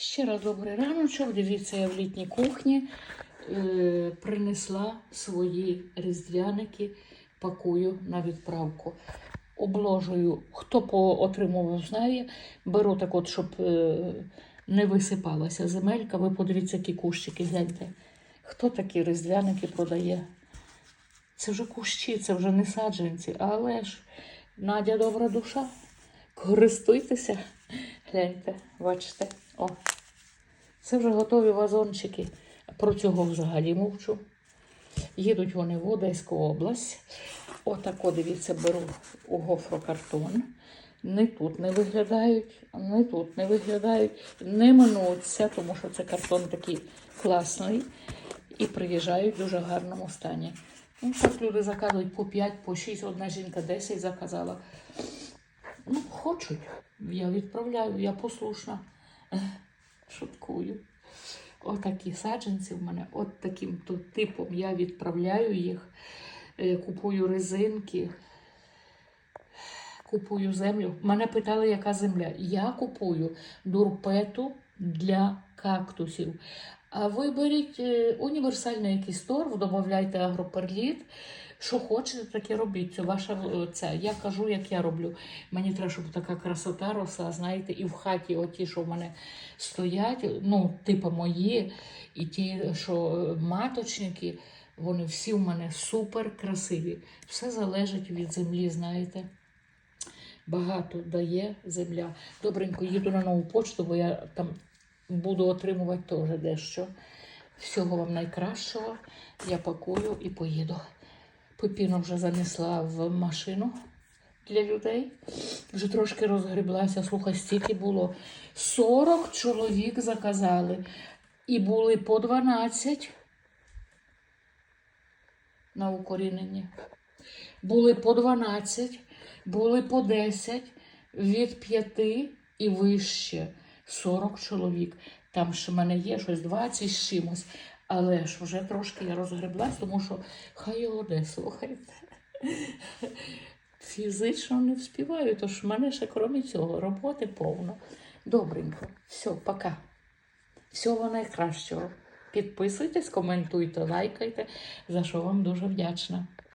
Ще раз добрий раночок. Дивіться, я в літній кухні е, принесла свої різдвяники, пакую на відправку. Обложую, хто поотримував, знає. Беру так от, щоб е, не висипалася земелька. Ви подивіться, які кущики, гляньте. Хто такі різдвяники продає? Це вже кущі, це вже не саджанці, але ж Надя добра душа. Користуйтеся. Гляньте, бачите. О. Це вже готові вазончики. Про цього взагалі мовчу. Їдуть вони в Одеську область. Отако, дивіться, беру у гофрокартон. Не тут не виглядають, не тут не виглядають, не минуться, тому що це картон такий класний. І приїжджають в дуже гарному стані. Ну, так люди заказують по 5, по 6, одна жінка 10 заказала. Ну, хочуть. Я відправляю, я послушна. Шуткую. Отакі саджанці в мене, от таким типом я відправляю їх, Е, купую резинки, купую землю. Мене питали, яка земля. Я купую дурпету для кактусів. Ви беріть е, універсальний якийсь торф, додавайте агроперліт. Що хочете, таке робіть. Це ваша е, це. Я кажу, як я роблю. Мені треба, щоб така красота росла, знаєте, і в хаті оті, що в мене стоять, ну, типу мої, і ті, що е, маточники, вони всі в мене супер красиві. Все залежить від землі, знаєте. Багато дає земля. Добренько їду на нову почту, бо я там буду отримувати теж дещо. Всього вам найкращого. Я пакую і поїду. Пепіну вже занесла в машину для людей. Вже трошки розгреблася. Слухай, стільки було. 40 чоловік заказали. І були по 12 на укоріненні. Були по 12, були по 10, від 5 і вище 40 чоловік. Там ще в мене є щось 20 з чимось. Але ж вже трошки я розгреблась, тому що хай його слухайте. Фізично не вспіваю, тож в мене ще, крім цього, роботи повно. Добренько. Все, пока. Всього найкращого. Підписуйтесь, коментуйте, лайкайте, за що вам дуже вдячна.